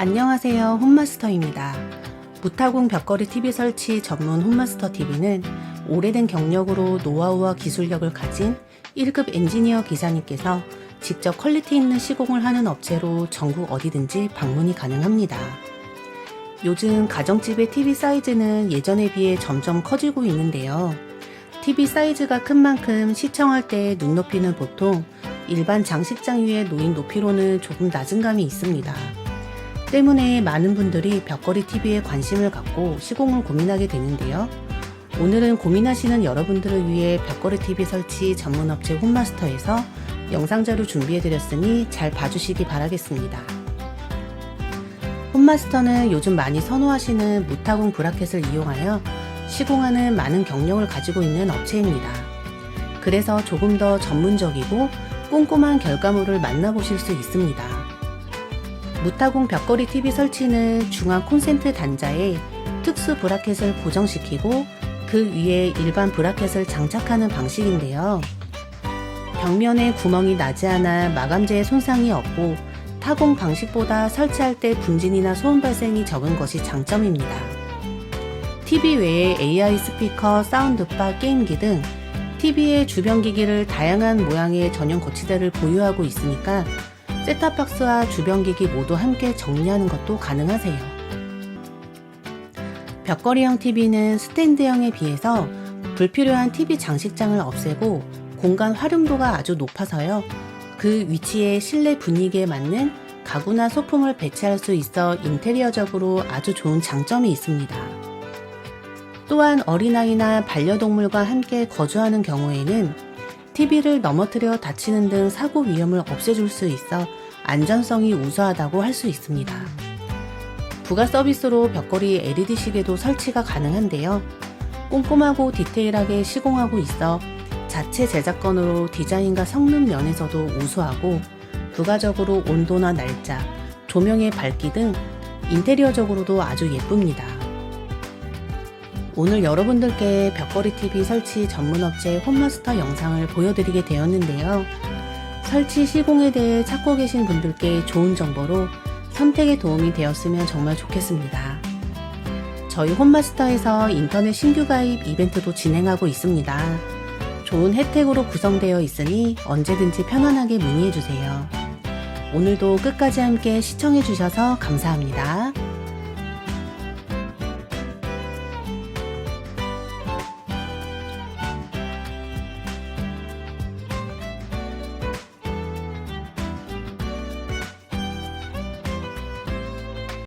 안녕하세요. 홈마스터입니다. 무타공 벽걸이 TV 설치 전문 홈마스터 TV는 오래된 경력으로 노하우와 기술력을 가진 1급 엔지니어 기사님께서 직접 퀄리티 있는 시공을 하는 업체로 전국 어디든지 방문이 가능합니다. 요즘 가정집의 TV 사이즈는 예전에 비해 점점 커지고 있는데요. TV 사이즈가 큰 만큼 시청할 때 눈높이는 보통 일반 장식장 위에 놓인 높이로는 조금 낮은 감이 있습니다. 때문에 많은 분들이 벽걸이 TV에 관심을 갖고 시공을 고민하게 되는데요. 오늘은 고민하시는 여러분들을 위해 벽걸이 TV 설치 전문 업체 홈마스터에서 영상자료 준비해드렸으니 잘 봐주시기 바라겠습니다. 홈마스터는 요즘 많이 선호하시는 무타공 브라켓을 이용하여 시공하는 많은 경력을 가지고 있는 업체입니다. 그래서 조금 더 전문적이고 꼼꼼한 결과물을 만나보실 수 있습니다. 무타공 벽걸이 TV 설치는 중앙 콘센트 단자에 특수 브라켓을 고정시키고 그 위에 일반 브라켓을 장착하는 방식인데요. 벽면에 구멍이 나지 않아 마감재에 손상이 없고 타공 방식보다 설치할 때 분진이나 소음 발생이 적은 것이 장점입니다. TV 외에 AI 스피커, 사운드바, 게임기 등 TV의 주변 기기를 다양한 모양의 전용 거치대를 보유하고 있으니까 셋탑박스와 주변 기기 모두 함께 정리하는 것도 가능하세요. 벽걸이형 TV는 스탠드형에 비해서 불필요한 TV 장식장을 없애고 공간 활용도가 아주 높아서요. 그 위치에 실내 분위기에 맞는 가구나 소품을 배치할 수 있어 인테리어적으로 아주 좋은 장점이 있습니다. 또한 어린아이나 반려동물과 함께 거주하는 경우에는 TV를 넘어뜨려 다치는 등 사고 위험을 없애줄 수 있어 안전성이 우수하다고 할 수 있습니다. 부가 서비스로 벽걸이 LED 시계도 설치가 가능한데요. 꼼꼼하고 디테일하게 시공하고 있어 자체 제작건으로 디자인과 성능 면에서도 우수하고 부가적으로 온도나 날짜, 조명의 밝기 등 인테리어적으로도 아주 예쁩니다. 오늘 여러분들께 벽걸이 TV 설치 전문 업체 홈마스터 영상을 보여드리게 되었는데요. 설치 시공에 대해 찾고 계신 분들께 좋은 정보로 선택에 도움이 되었으면 정말 좋겠습니다. 저희 홈마스터에서 인터넷 신규 가입 이벤트도 진행하고 있습니다. 좋은 혜택으로 구성되어 있으니 언제든지 편안하게 문의해 주세요. 오늘도 끝까지 함께 시청해 주셔서 감사합니다.